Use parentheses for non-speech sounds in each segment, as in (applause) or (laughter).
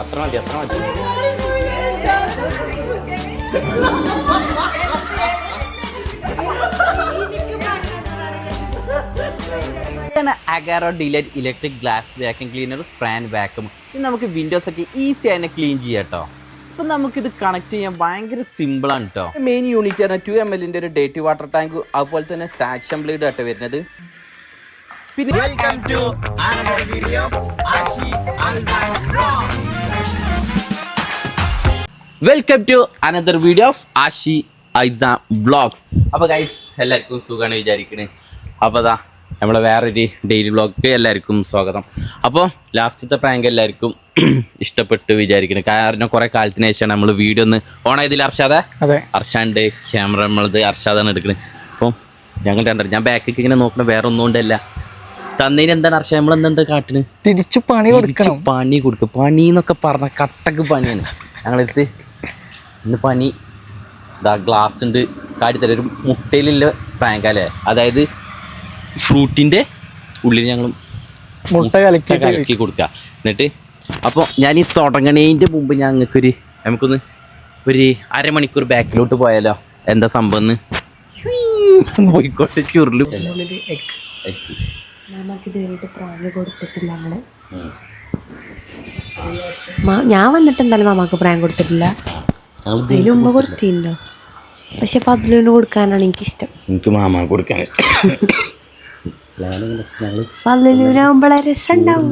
അത്ര മതി അത്ര മതി. Agaro delight electric glass vacuum cleaner സ്പ്രാൻ vacuum ഇത് നമുക്ക് വിൻഡോസ് ഒക്കെ ഈസി ആയി ക്ലീൻ ചെയ്യാം കേട്ടോ നമുക്ക് നമുക്കിത് കണക്ട് ചെയ്യാൻ ഭയങ്കര സിമ്പിളാണ് കേട്ടോ മെയിൻ യൂണിറ്റ് ആണ് ടു എം എല്ലിന്റെ ഒരു ഡേറ്റ് വാട്ടർ ടാങ്ക് അതുപോലെ തന്നെ സാക്ഷൻ ബ്ലേഡ് ആട്ടോ വരുന്നത്. പിന്നെ welcome to welcome to another video of Ashi Aisa vlogs അപ്പോൾ ഗൈസ് എല്ലാവർക്കും സുഖമാണ് വിചാരിക്കണേ. അപ്പോൾ അതാ നമ്മളെ വേറൊരു ഡെയിലി വ്ളോഗ് എല്ലാവർക്കും സ്വാഗതം. അപ്പോൾ ലാസ്റ്റത്തെ പ്രാങ്ക് എല്ലാവർക്കും (clears throat) ഇഷ്ടപ്പെട്ട് വിചാരിക്കണം. കാരണം കുറേ കാലത്തിന് ശേഷമാണ് നമ്മൾ വീഡിയോ ഒന്ന് ഓൺ ചെയ്തില്ല അർഷാദ. അതെ. അർഷാണ്ട് ക്യാമറ നമ്മളത് അർഷാദാണ് എടുക്കുന്നത് അപ്പം ഞങ്ങൾ രണ്ടര ഞാൻ ബാക്കിലേക്ക് ഇങ്ങനെ നോക്കണം വേറെ ഒന്നും കൊണ്ടല്ല. തന്നതിന് എന്താണ് അർഷ നമ്മൾ എന്താ കാട്ടിന് തിരിച്ചു പണി കൊടുക്കണം. പണി കൊടുക്കും. പണി എന്നൊക്കെ പറഞ്ഞ കട്ടക്ക് പണിയാണ്. ഞങ്ങളെടുത്ത് ഇന്ന് പനി. ഇതാ ഗ്ലാസ് ഉണ്ട്. കാട്ടിത്തരാം ഒരു മുട്ടയിലുള്ള പ്രാങ്കല്ലേ അതായത് ഫ്രൂട്ടിന്റെ ഉള്ളിൽ ഞങ്ങൾ മുട്ട കലക്കി കലക്കി കൊടുക്കുക എന്നിട്ട് അപ്പോൾ ഞാൻ ഈ തുടങ്ങണേന്റെ മുമ്പ് ഞങ്ങൾക്കൊരു നമുക്കൊന്ന് ഒരു അരമണിക്കൂർ ബാക്കിലോട്ട് പോയാലോ? എന്താ സംഭവം എന്ന് പോയിക്കോട്ടെ ചുരുൾ. പ്രാങ്ക് കൊടുത്തിട്ടില്ല ഞാൻ വന്നിട്ട് എന്തായാലും മാമാക്ക് പ്രാങ്ക് കൊടുത്തിട്ടില്ല. അതിന് മുമ്പ് കൊടുത്തിട്ടുണ്ടോ? പക്ഷെ ഫതിലിന് കൊടുക്കാനാണ് എനിക്കിഷ്ടം. എനിക്ക് മാമ കൊടുക്കാൻ രസം ഉണ്ടാവും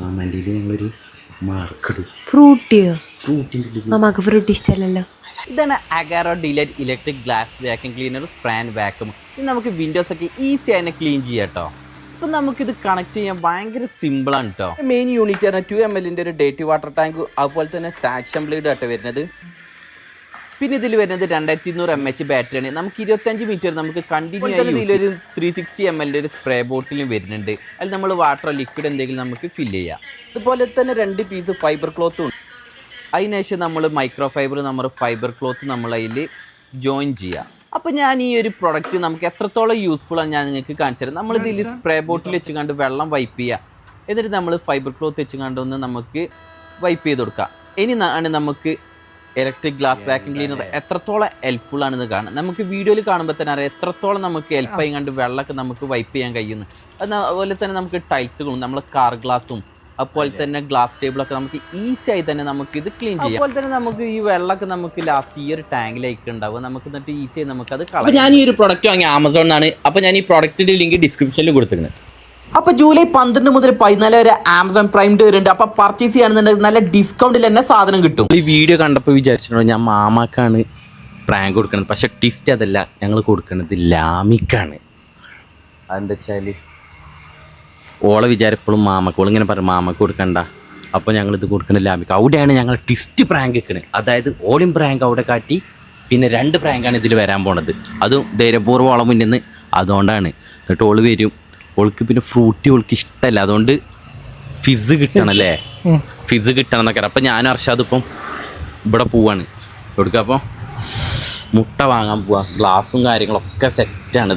മാമാന്റെ ഞങ്ങളൊരു ഫ്രൂട്ടിയോ? മാമാക്ക് ഫ്രൂട്ട് ഇഷ്ടമല്ലല്ലോ. ഇതാണ് Agaro delight electric glass vacuum cleaner സ്പ്രാൻ vacuum ഇത് നമുക്ക് വിൻഡോസ് ഒക്കെ ഈസി ആയി ക്ലീൻ ചെയ്യാം കേട്ടോ അപ്പം നമുക്കിത് കണക്ട് ചെയ്യാൻ ഭയങ്കര സിമ്പിളാണ് കേട്ടോ മെയിൻ യൂണിറ്റ് ആണ് ടു എം എല്ലിന്റെ ഒരു ഡേറ്റ് വാട്ടർ ടാങ്ക് അതുപോലെ തന്നെ സാക്ഷൻ ബ്ലേഡ് ആട്ടോ വരുന്നത്. പിന്നെ ഇതിൽ വരുന്നത് രണ്ടായിരത്തി ഇരുന്നൂറ് എം എച്ച് ബാറ്ററിയാണ് നമുക്ക് ഇരുപത്തഞ്ച് മീറ്റർ നമുക്ക് കണ്ടിന്യൂ ആയി ഇതിലൊരു ത്രീ സിക്സ്റ്റി എം എല്ലിന്റെ ഒരു സ്പ്രേ ബോട്ടിലും വരുന്നുണ്ട്. അതിൽ നമ്മൾ വാട്ടർ ലിക്വിഡ് എന്തെങ്കിലും നമുക്ക് ഫില്ല് ചെയ്യാം. അതുപോലെ തന്നെ രണ്ട് പീസ് ഫൈബർ ക്ലോത്തും ഉണ്ട്. അതിനുശേഷം നമ്മൾ മൈക്രോ ഫൈബർ നമ്മൾ ഫൈബർ ക്ലോത്ത് നമ്മൾ അതിൽ ജോയിൻ ചെയ്യുക അപ്പോൾ ഞാൻ ഈ ഒരു പ്രൊഡക്റ്റ് നമുക്ക് എത്രത്തോളം യൂസ്ഫുൾ ആണ് ഞാൻ നിങ്ങൾക്ക് കാണിച്ചു തരാം. നമ്മൾ ഇതിൽ സ്പ്രേ ബോട്ടിൽ വെച്ച് കണ്ട് വെള്ളം വൈപ്പ് ചെയ്യുക എന്നിട്ട് നമ്മൾ ഫൈബർ ക്ലോത്ത് വെച്ച് കണ്ട് ഒന്ന് നമുക്ക് വൈപ്പ് ചെയ്ത് കൊടുക്കുക ഇനി ആണ് നമുക്ക് ഇലക്ട്രിക് ഗ്ലാസ് വാക്യൂം ക്ലീനർ എത്രത്തോളം ഹെൽപ്ഫുൾ ആണെന്ന് കാണാം. നമുക്ക് വീഡിയോയിൽ കാണുമ്പോൾ തന്നെ അറിയാം എത്രത്തോളം നമുക്ക് ഹെൽപ്പ് ആയി കണ്ട് വെള്ളമൊക്കെ നമുക്ക് വൈപ്പ് ചെയ്യാൻ കഴിയുന്നു. അതുപോലെ തന്നെ നമുക്ക് ടൈൽസുകളും നമ്മൾ കാർ ഗ്ലാസും അതുപോലെ തന്നെ ഗ്ലാസ് ടേബിളൊക്കെ നമുക്ക് ഈസി ആയി തന്നെ നമുക്ക് ഇത് ക്ലീൻ ചെയ്യാം. അതുപോലെ തന്നെ നമുക്ക് ഈ വെള്ളമൊക്കെ നമുക്ക് ലാസ്റ്റ് ഈ ഒരു ടാങ്കിലേക്ക് ഉണ്ടാവും. നമുക്ക് എന്നിട്ട് ഈസി ആയി നമുക്ക് അത് കളയാം ഞാൻ ഈ ഒരു പ്രൊഡക്റ്റ് വാങ്ങി ആണ് അപ്പോൾ ഞാൻ ഈ പ്രൊഡക്റ്റിന്റെ ലിങ്ക് ഡിസ്ക്രിപ്ഷനിൽ കൊടുത്തിട്ടുണ്ട്. അപ്പൊ ജൂലൈ പന്ത്രണ്ട് മുതൽ പതിനാല് വരെ ആമസോൺ പ്രൈം ഡേ വരുന്നുണ്ട്. അപ്പൊ പർച്ചേസ് ചെയ്യുകയാണെന്നുണ്ടെങ്കിൽ നല്ല ഡിസ്കൗണ്ടിൽ തന്നെ സാധനം കിട്ടും. ഈ വീഡിയോ കണ്ടപ്പോൾ വിചാരിച്ചിട്ടുണ്ടോ ഞാൻ മാമാക്കാണ് പ്രാങ്ക് കൊടുക്കുന്നത്. പക്ഷെ ടിസ്റ്റ് അതല്ല ഞങ്ങൾ കൊടുക്കുന്നത് ലാമിക്കാണ്. അതെന്താ വെച്ചാൽ ഓളെ വിചാരിപ്പോഴും മാമക്കോൾ ഇങ്ങനെ പറയും മാമക്ക് കൊടുക്കണ്ട. അപ്പോൾ ഞങ്ങൾ ഇത് കൊടുക്കുന്ന ലാമിക്ക് അവിടെയാണ് ഞങ്ങൾ ട്വിസ്റ്റ് പ്രാങ്ക് വെക്കുന്നത് അതായത് ഓളിയും പ്രാങ്ക് അവിടെ കാട്ടി പിന്നെ രണ്ട് പ്രാങ്കാണ് ഇതിൽ വരാൻ പോണത്. അതും ധൈര്യപൂർവം ഓളം മുന്നിൽ നിന്ന്. അതുകൊണ്ടാണ്. എന്നിട്ട് ഓൾ വരും. ഓൾക്ക് പിന്നെ ഫ്രൂട്ടി ഓൾക്ക് ഇഷ്ടമല്ല അതുകൊണ്ട് ഫിസ് കിട്ടണം അല്ലേ? ഫിസ് കിട്ടണം എന്നൊക്കെ അപ്പം ഞാനും അർഷാദ് ഇപ്പം ഇവിടെ പോവാണ്. കൊടുക്കുക അപ്പോൾ മുട്ട വാങ്ങാൻ പോവാ. ഗ്ലാസും കാര്യങ്ങളൊക്കെ സെറ്റാണ്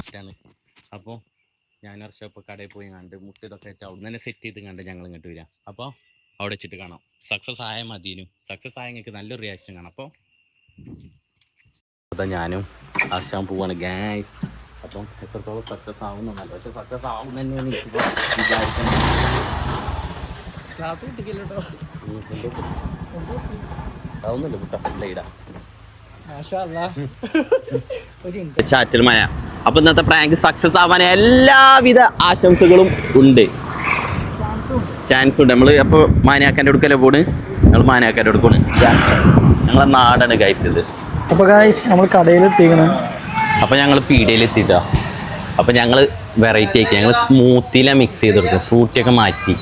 ഞാൻ അർഷപ്പ് കടയിൽ പോയി കണ്ട് മുട്ട ഇതൊക്കെ വെച്ച് അവിടെ തന്നെ സെറ്റ് ചെയ്ത് കണ്ട് ഞങ്ങൾ ഇങ്ങോട്ട് വരാം. അപ്പോൾ അവിടെ വെച്ചിട്ട് കാണാം. സക്സസ് ആയ മതിനു സക്സസ് ആയ നിങ്ങൾക്ക് നല്ലൊരു റിയാക്ഷൻ കാണാം. അപ്പോൾ അതാ ഞാനും അർച്ചാൻ പോവാണ് ഗ്യാസ് അപ്പം എത്രത്തോളം സക്സസ് ആവുന്നല്ല പക്ഷെ സക്സസ് ആവും തന്നെയാണ് എനിക്ക് വിചാരിക്കുന്നത് ആവുന്നില്ല മുട്ട. ലൈഡാ ചാറ്റൽ മഴ. അപ്പൊ ഇന്നത്തെ പ്രാങ്ക് സക്സസ് ആവാൻ എല്ലാവിധ ആശംസകളും ഉണ്ട്. ചാൻസ് ഉണ്ട്. നമ്മൾ അപ്പൊ മാനിയാക്കാന്റെ അടുക്കല്ലേ പോണ്? ഞങ്ങൾ മാനിയാക്കാന്റെ അടുക്കാണ് ഞങ്ങളെ നാടാണ് ഗൈസ് ഇത്. അപ്പൊ ഗൈസ് നമ്മൾ കടയിൽ എത്തിക്കണം. അപ്പൊ ഞങ്ങൾ പീടിയയിൽ എത്തിട്ടോ. അപ്പൊ ഞങ്ങൾ വെറൈറ്റി ആക്കി. ഞങ്ങൾ സ്മൂത്തിലെ മിക്സ് ചെയ്ത് കൊടുക്കും ഫ്രൂട്ടിയൊക്കെ മാറ്റി.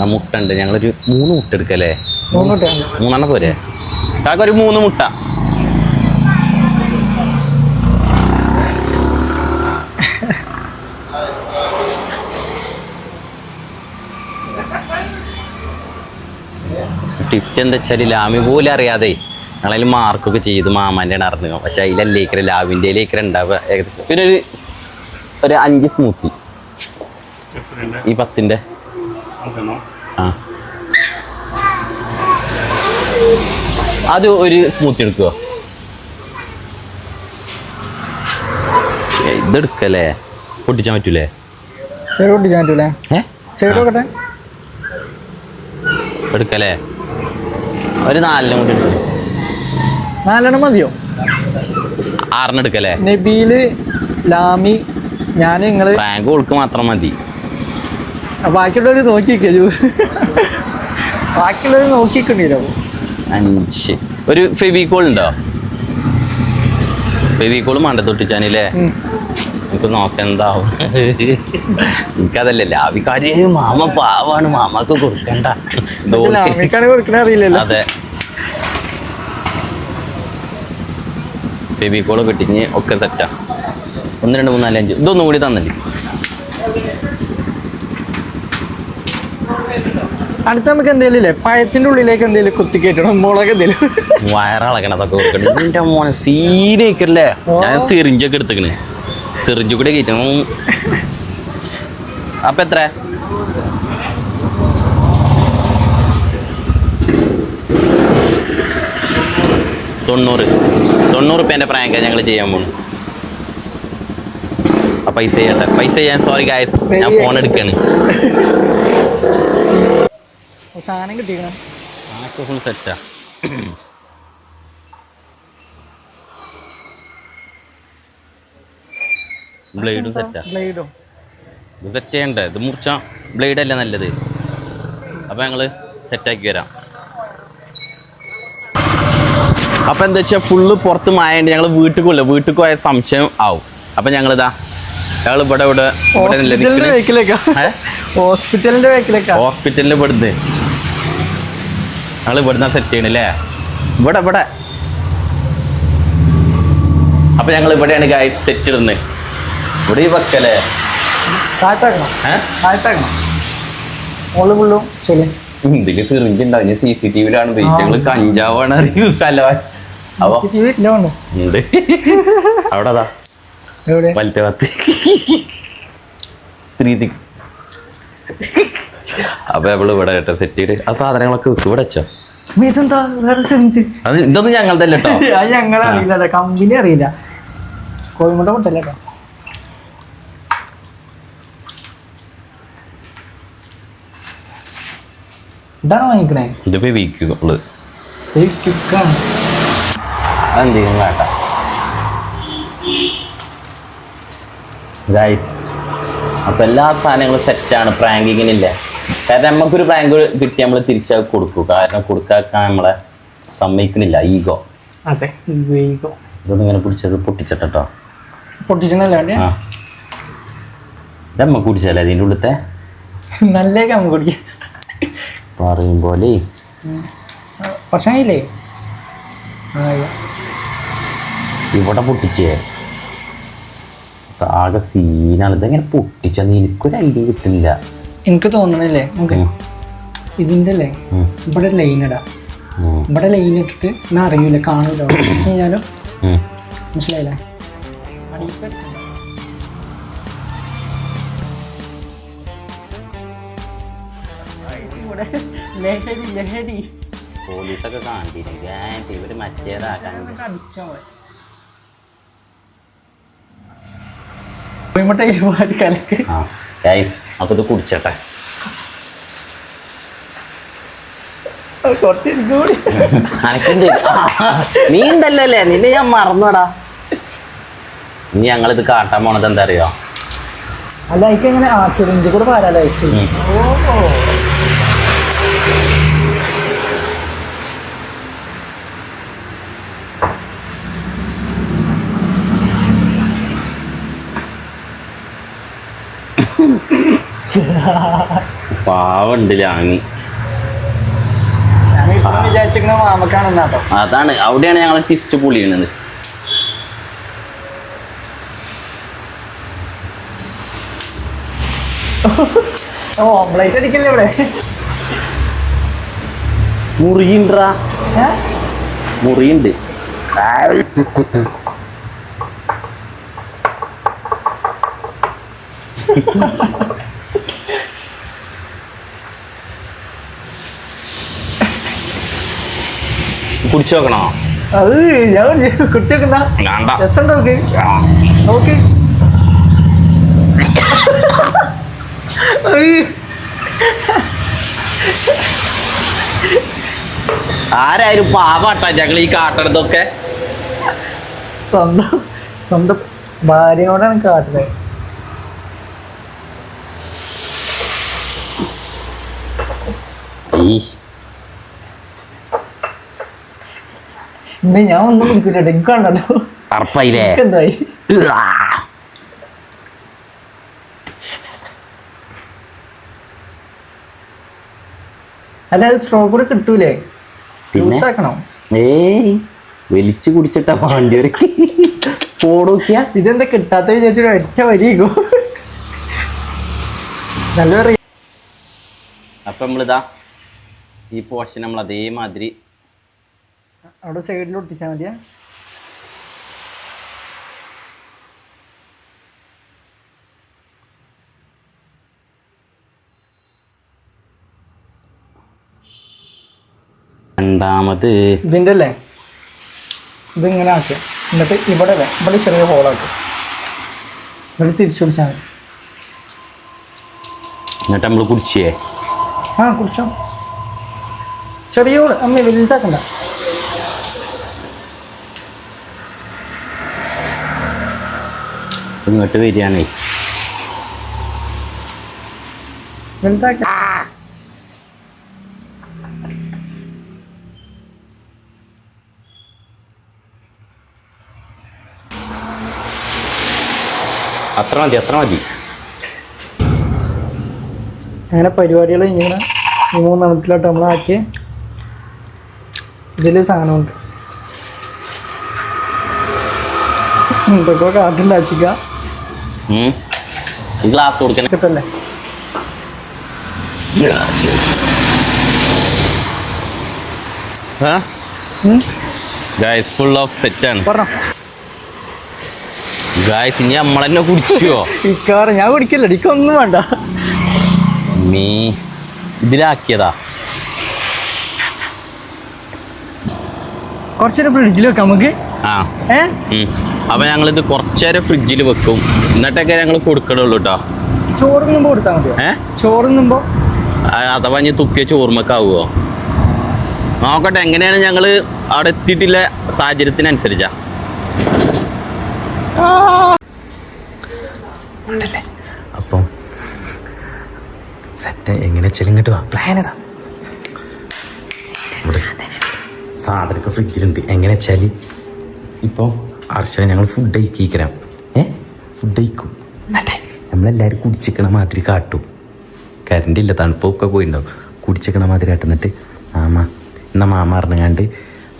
ആ മുട്ട ഉണ്ട്. ഞങ്ങളൊരു മൂന്ന് മുട്ട എടുക്കല്ലേ? മൂന്നെണ്ണ പോരെ? ഒരു മൂന്ന് മുട്ട. ടിസ്റ്റ് എന്താ വെച്ചാൽ ലാമി പോലും അറിയാതെ ഞങ്ങളതിൽ മാർക്കൊക്കെ ചെയ്ത് മാമാന്റെ നടന്നു പക്ഷേ അതിലല്ലേക്കര ലാവിന്റെ ലേക്കര ഉണ്ടാവുക ഏകദേശം. പിന്നെ ഒരു ഒരു അഞ്ച് സ്മൂത്തി ഈ പത്തിന്റെ ആ. അത് ഒരു സ്മൂത്തി എടുക്കുക. ഇതെടുക്കല്ലേ പൊട്ടിച്ചാൻ പറ്റൂലേ? സൈഡ് പൊട്ടിച്ചാൻ പറ്റൂലേ? ഏ? സൈഡ് എടുക്കല്ലേ? ഒരു നാലിനും കൂടി നാലെണ്ണം മതിയോ? ആറിന് എടുക്കല്ലേ? നബീൽ ലാമി ഞാൻ നിങ്ങൾ. റാങ്ക് കൊടുക്ക് മാത്രം മതി. ബാക്കിയുള്ളവർ നോക്കിക്കേ ജ്യൂസ് ബാക്കിയുള്ളവർ നോക്കിക്കണ്ടീരോ അഞ്ച്. ഒരു ഫെവിക്കോൾ ഉണ്ടോ ഫെവിക്കോൾ മണ്ട തൊട്ടിച്ചാനില്ലേ നമുക്ക് നോക്കാം എന്താവും എനിക്കതല്ലേ ലാവിക്കാരി മാമ പാവാണ് മാമക്ക് കൊടുക്കണ്ട. അതെ. ബേബി ഫെവിക്കോൾ കിട്ടിഞ്ഞ് ഒക്കെ സെറ്റാ ഒന്ന് രണ്ട് മൂന്ന് നാല് അഞ്ച്. ഇതൊന്നും കൂടി തന്നില്ലേ? അടുത്ത നമുക്ക് എന്തെങ്കിലും പഴത്തിന്റെ ഉള്ളിലേക്ക് എന്തെങ്കിലും കയറ്റണം? മുളക് എന്തെങ്കിലും? വയറിളക്കണതൊക്കെ കൊടുക്കണ്ട. എന്റെ മോനെ സീഡേക്കല്ലേ ഞാൻ സിറിഞ്ചൊക്കെ എടുത്തേക്കണ്. സിറിഞ്ച് കൂടെ കയറ്റും അപ്പം എത്ര തൊണ്ണൂറ്. തൊണ്ണൂറ് റുപ്യന്റെ പ്രാങ്ക ഞങ്ങൾ ചെയ്യാൻ പോണു ആ പൈസ ചെയ്യട്ടെ. പൈസ ചെയ്യാൻ സോറി ഗായസ് ഞാൻ ഫോൺ എടുക്കാണ്. സാധനം കിട്ടിക്കണം? ഫുൾ സെറ്റാ ബ്ലേഡും സെറ്റാ ബ്ലേഡും ഇത് സെറ്റ് ചെയ്യണ്ടേ? ഇത് മുറിച്ച ബ്ലേഡല്ല അല്ലേ നല്ലത്? അപ്പം ഞങ്ങൾ സെറ്റാക്കി വരാം. അപ്പം എന്താ വെച്ചാൽ ഫുള്ള് പുറത്ത് മായണ്ട് ഞങ്ങൾ വീട്ടിൽ കൊല്ല വീട്ടിൽ പോയ സംശയം ആവും. അപ്പം ഞങ്ങളിതാ ഞങ്ങൾ ഇവിടെ ഇവിടെ അല്ലേ ഹോസ്പിറ്റലിന്റെ ഇവിടുന്ന്. ഞങ്ങൾ ഇവിടുന്ന് സെറ്റ് ചെയ്യണല്ലേ ഇവിടെ ഇവിടെ. അപ്പൊ ഞങ്ങൾ ഇവിടെയാണ് ഗായ് സെറ്റ് ഇടുന്നത്. ഇവിടെ ഈ വെക്കല്ലേ താഴ്ത്താക്കണം. ഏഹ് താഴ്ത്താക്കണം. മുള്ളു മുള്ളും ശരി. ഇതിൽ സിറിഞ്ച് ഉണ്ടാവും സി സി ടി വിയിലാണ് ഞങ്ങൾ കഞ്ചാവാണ് ഉണ്ട്. അവിടെ അതാ. വലത്തെ പത്ത് ത്രീ തിക് അപ്പൊ നമ്മൾ ഇവിടെ കേട്ടോ സെറ്റ് ചെയ്ത്. ആ സാധനങ്ങളൊക്കെ വെക്കും. ഇവിടെ വെച്ചോ. ഇതെന്താ? വേറെ അത് ഇതൊന്നും ഞങ്ങളുടെ കേട്ടോ. ഞങ്ങളറിയില്ല കമ്പനി അറിയില്ല. കോഴിമുട്ട മുട്ടല്ല ഇതാണ് വാങ്ങിക്കണേ. ഇത് വേണ്ട. ഗൈസ് അപ്പൊ എല്ലാ സാധനങ്ങളും സെറ്റാണ് പ്രാങ്കിങ്ങിനില്ലേ കാരണം നമുക്കൊരു പ്രാങ്ക് കിട്ടി നമ്മൾ തിരിച്ചത് കൊടുക്കും. കാരണം കൊടുക്കാൻ നമ്മളെ സമ്മതിക്കണില്ല. ഈഗോ അതെ ഈഗോ ഇതൊന്നും ഇങ്ങനെ പിടിച്ചത് പൊട്ടിച്ചിട്ടോ പൊട്ടിച്ചിട്ടല്ലേ ആ. ഇതമ്മ കുടിച്ചല്ലേ അതിന്റെ ഉള്ളത്തെ? നല്ല കമ്മ കുടിക്കും. പറയും പോലെ പക്ഷേ ഇവിടെ പൊട്ടിച്ചേ. ആകെ സീനാണ് ഇതെങ്ങനെ പൊട്ടിച്ചെന്ന് എനിക്കൊരു ഐഡിയ കിട്ടില്ല എനിക്ക് തോന്നണല്ലേ? ഇതിന്റെ അല്ലേ ഇവിടെ ലൈൻ ഇടാം. ഇവിടെ ലൈൻ ഇട്ടിട്ട് എന്നാ അറിയില്ല കാണൂല. കഴിഞ്ഞാലും (coughs) മനസ്സിലായില്ലേ? അടിയിപ്പ ലഹരി ലഹരി. പോലീസൊക്കെ കാണിച്ചിരുന്നു ഇവർ മറ്റേതാക്കാൻ അപ്പൊ ഇത് കുടിച്ചട്ടെ. നീ ഉണ്ടല്ലേ നിന്നെ ഞാൻ മറന്നുടാ. ഇനി ഞങ്ങളിത് കാട്ടാൻ പോണത് എന്താ അറിയോ? അല്ല എനിക്ക് എങ്ങനെ? ആ ചെറിഞ്ച് കൂടെ പാരാലോ (laughs) പാവുണ്ട് ലാങ്. അതാണ് അവിടെയാണ് ഞങ്ങൾ ടിസ്റ്റ് പൊളിയണത് ഓ ഓംപ്ലേറ്റ് അടിക്കല്ലേ ഇവിടെ? മുറിയുണ്ടാ? മുറിയുണ്ട്. (laughs) കുടിച്ചു നോക്കണോ അത് ഞാൻ കുടിച്ചേക്കുന്ന വേണ്ട. രസമുണ്ടോ നോക്ക്. ആരായാലും പാവാട്ടാ ഞങ്ങൾ ഈ കാട്ടണതൊക്കെ. സ്വന്തം സ്വന്തം ഭാര്യയോടാണ് കാട്ടുന്നത് ഈശ്. ഞാൻ ഒന്നും കുടിക്കില്ല അറപ്പായില്ലേ എനിക്ക് എന്തായി. അല്ല സ്ട്രോബെറി കിട്ടൂലേ? ജ്യൂസ് ആക്കണോ? ഏയ് വലിച്ചു കുടിച്ചിട്ട ഒരു പോടോക്കിയ. ഇതെന്താ കിട്ടാത്ത വിചാരിച്ചിട്ട് ഒറ്റ വരികോ നല്ല അപ്പൊ നമ്മളിതാ ഈ പോർഷൻ നമ്മൾ അതേമാതിരി അവിടെ സൈഡിൽ ഒട്ടിച്ചാൽ മതിയാ. രണ്ടാമത് ഇതിന്റെ അല്ലേ ഇതിങ്ങനെ ആക്കുക എന്നിട്ട് ഇവിടെ അല്ലേ ഇവിടെ ചെറിയ ഹോളാക്കുക ഇവിടെ തിരിച്ചു പിടിച്ചാൽ മതി. എന്നിട്ട് നമ്മൾ കുടിച്ചേ? ആ കുടിച്ചോ. ചെറിയ അമ്മ വലുതാക്കണ്ട. ഇങ്ങോട്ട് വരികയാണേ. അത്ര മതി അത്ര മതി. അങ്ങനെ പരിപാടികൾ ഇങ്ങനെ ഈ മൂന്നെണ്ണത്തിലോട്ട് നമ്മളാക്കി ഇതിൽ സാധനമുണ്ട്. എന്തൊക്കെ കാട്ടുണ്ടാച്ചിക്കാം ഗ്ലാസ് കൊടുക്കണേ. ഗായ്സ് ഫുൾ ഓഫ് സെറ്റ് ആണ്. പറഞ്ഞോ. ഗായ്സ് ഇനി നമ്മളെന്നെ കുടിച്ചോ? ഞാൻ കുടിക്കില്ല എനിക്കൊന്നും വേണ്ട. നീ ഇതിലാക്കിയതാ. കുറച്ചേരം ഫ്രിഡ്ജിൽ വെക്കാം നമുക്ക്. ആ. ഏ. അപ്പൊ ഞങ്ങളിത് കുറച്ചേരം ഫ്രിഡ്ജിൽ വെക്കും. എന്നിട്ടൊക്കെ ഞങ്ങൾ കൊടുക്കണുള്ളൂ കേട്ടോ ചോറുന്നുമ്പോൾ കൊടുത്താൽ മതിയോ? ഏ? ആ, അഥവാ ഇനി തുപ്പിയ ചോർമക്കാവുമോ നോക്കട്ടെ എങ്ങനെയാണ് ഞങ്ങൾ അവിടെ എത്തിയിട്ടില്ല സാഹചര്യത്തിനനുസരിച്ചാ? അപ്പം സെറ്റ് എങ്ങനെ ചെലിങ്ങട്ട് വാ. പ്ലാനടാ സാധനമൊക്കെ ഫ്രിഡ്ജിലുണ്ട് എങ്ങനെ വെച്ചാൽ ഇപ്പോൾ അർച്ചന ഞങ്ങൾ ഫുഡ് കഴിക്കിക്കരാം. ഏ ഫുഡ് കഴിക്കും. നമ്മളെല്ലാവരും കുടിച്ചിക്കണ മാതിരി കാട്ടും. കറണ്ട് ഇല്ല തണുപ്പൊക്കെ പോയിണ്ടാവും. കുടിച്ചിക്കണ മാതിരി കാട്ടുന്നിട്ട് മാമ എന്നാ മാമ അറിഞ്ഞാണ്ട്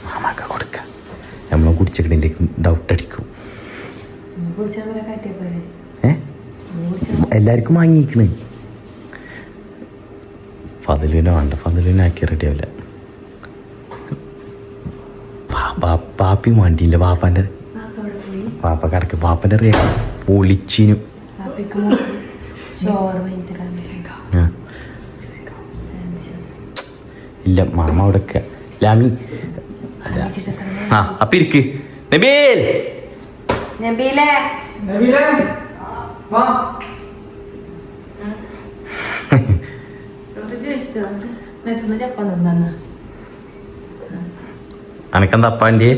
മാമാക്ക കൊടുക്കുക നമ്മൾ കുടിച്ചിക്കണിലേക്ക് ഡൗട്ട് അടിക്കും. ഏ? എല്ലാവർക്കും വാങ്ങിക്കണേ. ഫതിലുവിനെ വേണ്ട ഫതിലുവിനെ ആക്കി റെഡി ആവില്ല. പാപ്പി വണ്ടിയില്ല പാപ്പാന്റെ പാപ്പ കിടക്ക്. പാപ്പന്റെ റിയ പൊളിച്ചിനു. ആ. ഇല്ല മാമ അവിടെ ലാമി. ആ അപ്പൊ ഇരിക്ക്. നബീൽ. അനക്കെന്താ അപ്പാന്റെ?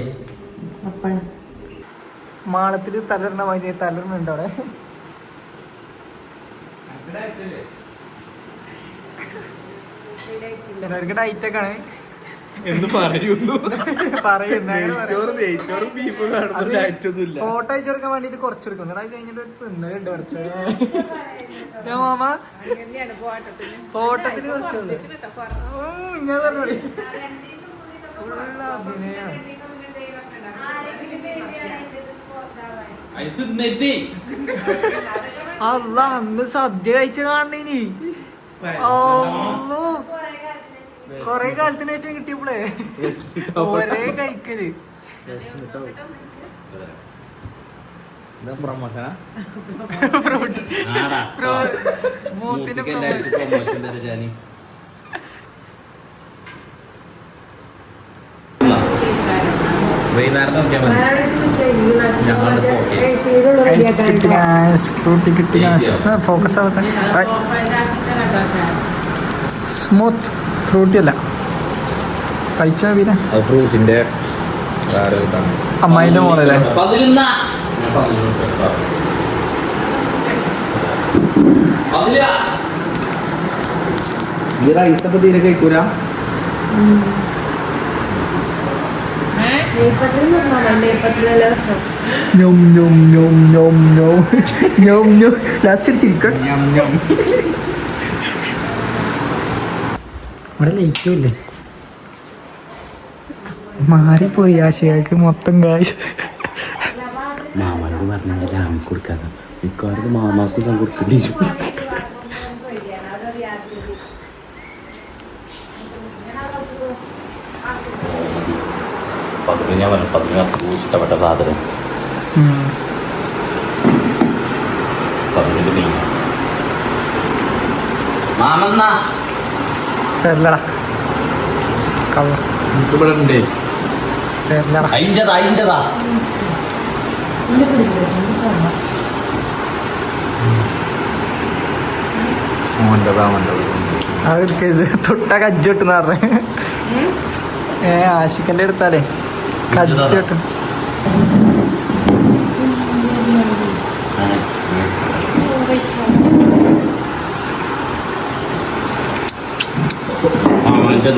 മാളത്തിൽ തലറിന മാതിരി തലറിനുണ്ട് അവിടെ. ചിലർക്ക് ഡയറ്റൊക്കെ ആണ്. എന്ന് പറയുന്നു. ഫോട്ടോ അയച്ചു കൊടുക്കാൻ വേണ്ടിട്ട് കുറച്ചെടുക്കും അത് കഴിഞ്ഞിട്ട് ഒരു തിന്നലുണ്ട് കുറച്ച്. മാമ ഫോട്ടോത്തിന് കുറച്ചുള്ളൂ ഉം, ഞാൻ പറഞ്ഞു അഭിനയാണ് അല്ല അന്ന് സദ്യ കഴിച്ച് കാണണേനി. കൊറേ കാലത്തിന് ശേഷം കിട്ടിയപ്പോളേ. ഒരേ കഴിക്കൽ. സ്മൂത്തിന് വൈകുന്നേരം നോക്കിയാൽ ഐസ് കിട്ടി ഗ്യാസ് ഫ്രൂട്ടി കിട്ടി ഫോക്കസ് ആവത്തെ സ്മൂത്ത് ഫ്രൂട്ടി അല്ല കഴിച്ചോ പിന്നെ ഫ്രൂട്ടിന്റെ അമ്മായിന്റെ മോളല്ലേ ഈ റൈസൊക്കെ തീരെ കഴിക്കൂല? ലാസ്റ്റ് അടിച്ചിരിക്കും ഇവിടെ ലയിക്കൂല്ലേ? മാറിപ്പോയി ആശയക്ക് മൊത്തം കാശ് മാമാനോട് പറഞ്ഞാൽ രാമി കൊടുക്കാതെ മിക്കവാറും മാമാക്കും ഞാൻ കൊടുക്കേണ്ടി പതിന് ഞാൻ പറഞ്ഞു പതിനകത്ത് ഇഷ്ടപ്പെട്ട സാധനം. പതിനെട്ട് നീ മാമന്നാ. തരില്ലടാ. കള്ള എനിക്ക് ഇവിടെ ഉണ്ടേ തരില്ലടാ. അതിന്റെതാ അതിന്റെതാ മോന്റെതാ മോന്റെ അവർക്ക് ഇത് തൊട്ട കജ്ജൊട്ടെന്ന് പറഞ്ഞു. ഏ ആശിക്കന്റെ എടുത്താലേ കജ്ജൊട്ടും മാമാന്റെ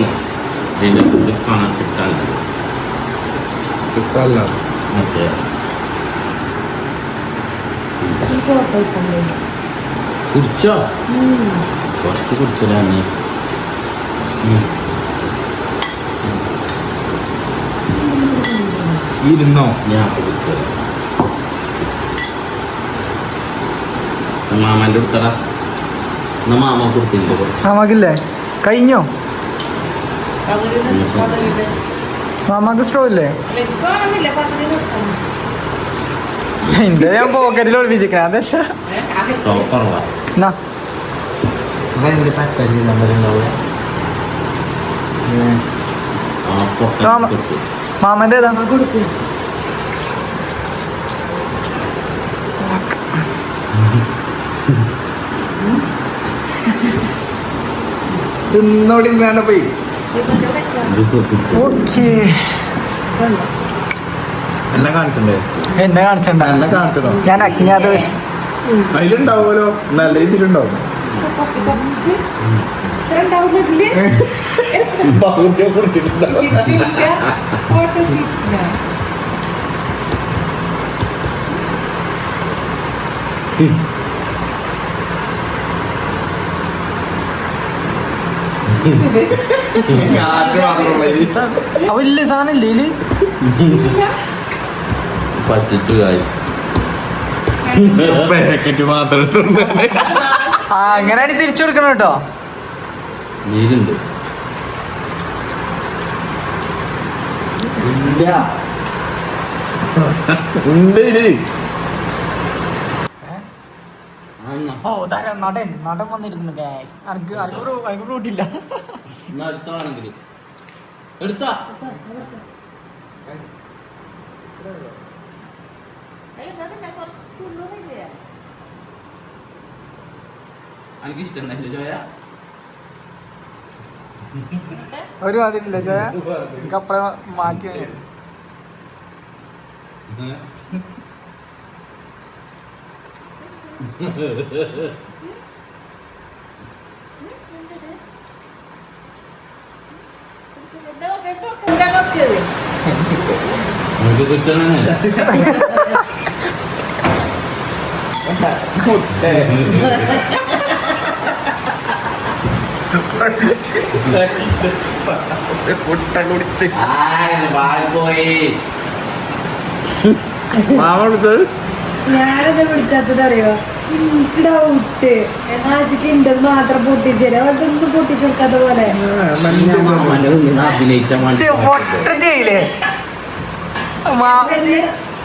ഇതിന്റെ ഉള്ളിൽ കാണാൻ കിട്ടാൻ കിട്ടല്ല മറ്റേ കുടിച്ചോ കുറച്ച് കുടിച്ചില്ല നീ ഇരുന്നോ? ഞാൻ മാമാന്റെ കൊടുത്തടാ എന്നാ മാമ കൊടുത്തില്ല? മാമാക്കില്ലേ? കഴിഞ്ഞോ? മാമാക്ക് സ്ട്രോ ഇല്ലേ എന്റെ ഞാൻ പോക്കറ്റിൽ ഒളിപ്പിച്ചിരിക്കണേ. പാക്കേജ് നമ്പർ ഉണ്ടാവുക? മാമന്റെ ഏതാ? തിന്നോടി വേണ്ട പോയി. ഓക്കേ. എന്നെ കാണിച്ചിട്ടുണ്ടേ? എന്നെ കാണിച്ചിട്ടുണ്ടാ? എന്നെ കാണിച്ചിട്ടോ? ഞാൻ അജ്ഞാത അതിലുണ്ടാവുമല്ലോ. നല്ല ഇതിലുണ്ടാവും (laughs) പകുതിയെ കുറിച്ചിട്ടുണ്ടാവും കാറ്റ് മാത്രമുള്ള അവ ഇല്ല സാധനം ഇല്ലേ ഇതിൽ പറ്റിച്ചു പാക്കറ്റ് മാത്രം അങ്ങനെയാണ് തിരിച്ചു കൊടുക്കണം കേട്ടോ. നീരുണ്ട് ഇല്ല. ഉണ്ട്. ഓ താര നടൻ നടൻ വന്നിരുന്നു ഗായ്സ് അനക്ക് അനക്ക് അനക്ക് ഫ്രൂട്ടില്ല എന്നാ എടുത്താണെങ്കിൽ എടുത്താ. എനിക്ക് ഇഷ്ടം ചോയ ഒരു അതില്ല ചേ എനിക്ക് അപ്പഴേ മാറ്റി കിട്ടണേ മുട്ട കുടിച്ച് പോയി മാമ കൊടുത്തത് ഞാനത് വിളിച്ചാത്തതറിയോ? എനിക്ക് ഡൗട്ട് ആശിക്ക് ഉണ്ടെന്ന് മാത്രം പൊട്ടിച്ചേരാ. അതൊന്നും പൊട്ടിച്ചെടുക്കാത്ത പോലെ. അഭിനയിച്ച പൊട്ടം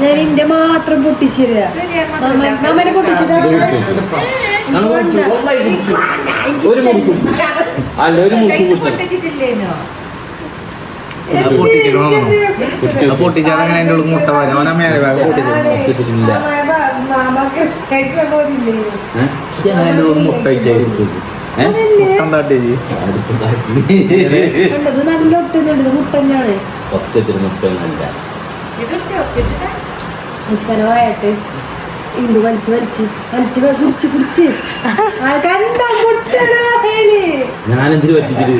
ഞാൻ ഇന്റെ മാത്രം പൊട്ടിച്ചരിക നമ്മനെ പൊട്ടിച്ചിട്ടാ ഒരു മുറുക്കും അല്ല ഒരു മുറുക്കും ഉള്ളിൽ മുട്ട വരും. അവനെ മേലെ ഭാഗം പൊട്ടിച്ചിട്ടില്ല. അങ്ങനെ അതിന്റെ ഉള്ളിൽ മുട്ട മുട്ട കനവായിട്ട് ഇണ്ട് വലിച്ച് വലിച്ച് വലിച്ച് കുടിച്ച് കുടിച്ച് കണ്ട മുട്ടടാ പേര്? ഞാനെന്തിനു പറ്റിച്ചിട്ട്?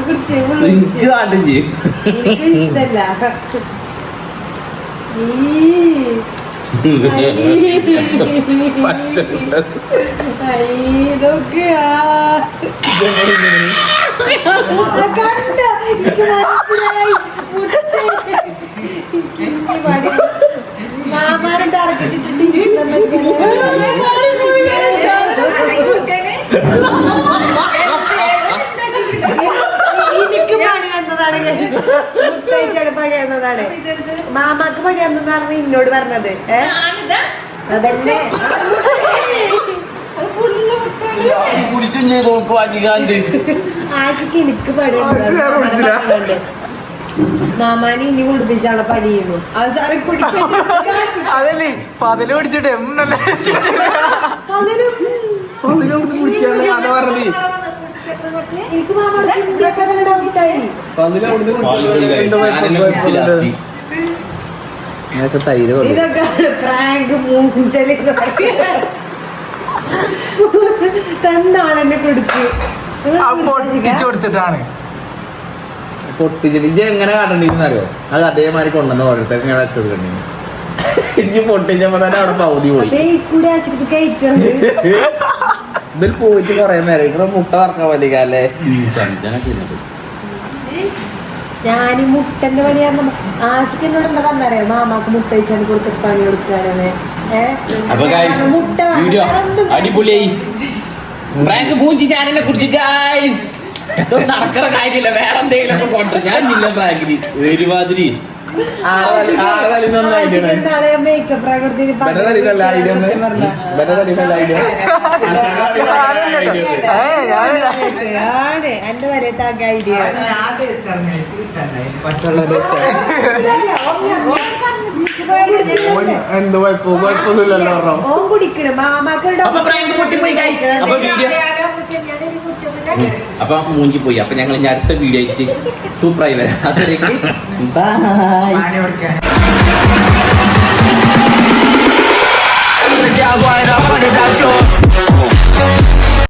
കുടിച്ച് എനിക്ക് നാട്ടും ചെയ്യും. എനിക്ക് ഇഷ്ടല്ല ടാർഗറ്റ് എനിക്ക് പണി തന്നതാണ് മുത്തയച്ചാണ് പണി തന്നതാണ് മാമാക്ക് പണി തന്നതാണ് എന്നോട് പറഞ്ഞത് ഏഹ് അതന്നെ ആക്കി ചെയ്ത് നോക്ക് വാങ്ങിക്കാണ്ട് ആദ്യക്ക് എനിക്ക് പണി മാമാനെ ഇനി അവസാനം അതല്ലേ പതിൽ പിടിച്ചിട്ട് എമ്മല്ലേ എനിക്ക് തൈര് തന്നാണ് എന്നെ കൊടുത്തു. കൊടുത്തിട്ടാണ്. പൊട്ടിച്ചിട്ട് ഇജ്ജ് എങ്ങനെ കാട്ടണ്ടിന്ന് അറിയോ? അത് അതേമാതിരി കൊണ്ടുവന്ന ഓരോരുത്തർക്ക് ഇങ്ങനെ വെച്ചു കൊടുക്കണ്ടി ഇജ്ജ് പൊട്ടിച്ചപ്പോ തന്നെ അവിടെ പകുതി പോയി. ഇതിൽ പോയിട്ട് കൊറേ നേരം. ഇവിടെ മുട്ട വറക്കാൻ വലിക്കാല്ലേ ഞാൻ ഈ മുട്ടന്റെ പണിയായിരുന്നു ആശിക്ക് എന്നോട് എന്താ പറഞ്ഞറിയോ? മാമാക്ക് മുട്ട വെച്ചാണ് കൊടുത്തിട്ട് പണി കൊടുക്കാനാണ്. മുട്ട അടിപൊളിയായി. കുറിച്ച് ഗായ്സ് നടക്കണ കാര്യമില്ല. വേറെ എന്തെങ്കിലും ഒക്കെ കൊണ്ടു ഞാൻ ഇല്ല. ബാഗിരി ഒരുമാതിരി എന്തോ കുഴപ്പമൊന്നുമില്ലല്ലോ പറഞ്ഞോ അപ്പൊ മൂഞ്ചി പോയി. അപ്പൊ ഞങ്ങൾ ഇനി അടുത്ത വീഡിയോ ആയിട്ട് സൂപ്പറായി വരാം. അതുവരേക്ക് ബൈ